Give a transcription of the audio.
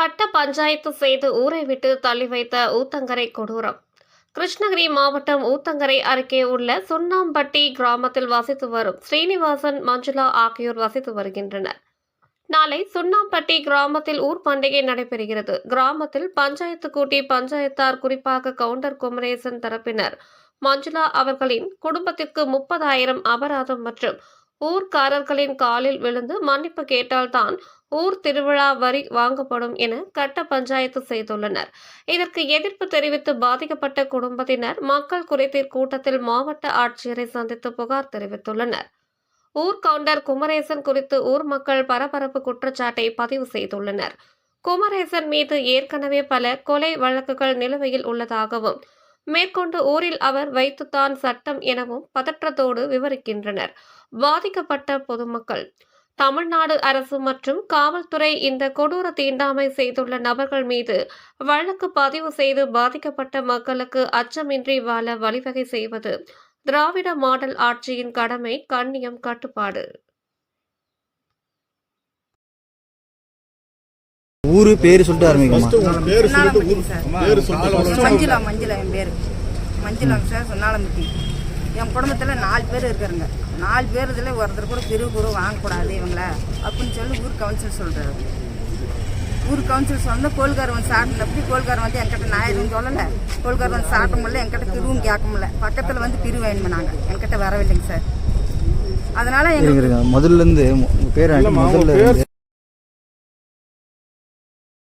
கட்ட பஞ்சாயத்து செய்து ஊரை விட்டு தள்ளி வைத்த ஊத்தங்கரை கொடூரம். கிருஷ்ணகிரி மாவட்டம் ஊத்தங்கரை அருகே உள்ள சுண்ணாம்பட்டி கிராமத்தில் வசித்து வரும் ஸ்ரீனிவாசன் மஞ்சுளா ஆகியோர் வசித்து வருகின்றனர். நாளை சுண்ணாம்பட்டி கிராமத்தில் ஊர் பண்டிகை நடைபெறுகிறது. கிராமத்தில் பஞ்சாயத்து கூட்டி பஞ்சாயத்தார் குறிப்பாக கவுண்டர் குமரேசன் தரப்பினர். மஞ்சுளா அவர்களின் குடும்பத்திற்கு முப்பதாயிரம் அபராதம் மற்றும் ஊர்க்காரர்களின் காலில் விழுந்து மன்னிப்பு கேட்டால்தான் ஊர் திருவிழா வரி வாங்கப்படும் என கட்ட பஞ்சாயத்து செய்துள்ளனர். இதற்கு எதிர்ப்பு தெரிவித்து பாதிக்கப்பட்ட குடும்பத்தினர் மக்கள் குறைதீர் கூட்டத்தில் மாவட்ட ஆட்சியரை சந்தித்து புகார் தெரிவித்துள்ளனர். ஊர் கவுண்டர் குமரேசன் குறித்து ஊர் மக்கள் பரபரப்பு குற்றச்சாட்டை பதிவு செய்துள்ளனர். குமரேசன் மீது ஏற்கனவே பல கொலை வழக்குகள் நிலுவையில் உள்ளதாகவும் மேற்கொண்டு ஊரில் அவர் வைத்துத்தான் சட்டம் எனவும் பதற்றத்தோடு விவரிக்கின்றனர். பாதிக்கப்பட்ட பொதுமக்கள். தமிழ்நாடு அரசு மற்றும் காவல்துறை இந்த கொடூர தீண்டாமை செய்துள்ள நபர்கள் மீது வழக்கு பதிவு செய்து பாதிக்கப்பட்ட மக்களுக்கு அச்சமின்றி வாழ வழிவகை செய்வது திராவிட மாடல் ஆட்சியின் கடமை கண்ணியம் கட்டுப்பாடு. ஊரு பேரு சொல்லிட்டு சார். மஞ்சுளா மஞ்சுளா என் பேர். மஞ்சுளாங்க சார் சொன்னாலம்பட்டி என் குடும்பத்தில் நாலு பேர் இருக்காருங்க நாலு பேர் இதில் ஒருத்தர் கூட பிரிவு குரு வாங்கக்கூடாது இவங்கள. அப்படின்னு சொல்லி ஊர் கவுன்சில் சொல்கிறாரு ஊர் கவுன்சில் சொன்னால் கோல்கார் வந்து சாட்டினப்படி கோல்கார் வந்து என்கிட்ட எதுவும் சொல்லலை. கோல்கார் வந்து சாட்ட முடியல என்கிட்ட பிரிவும் கேட்க முடியல பக்கத்தில் வந்து பிரிவு வேணுமே நாங்கள் என்கிட்ட வரவில்லைங்க சார். அதனால் எங்களுக்கு. முதல்ல இருந்து பேர் முதல்ல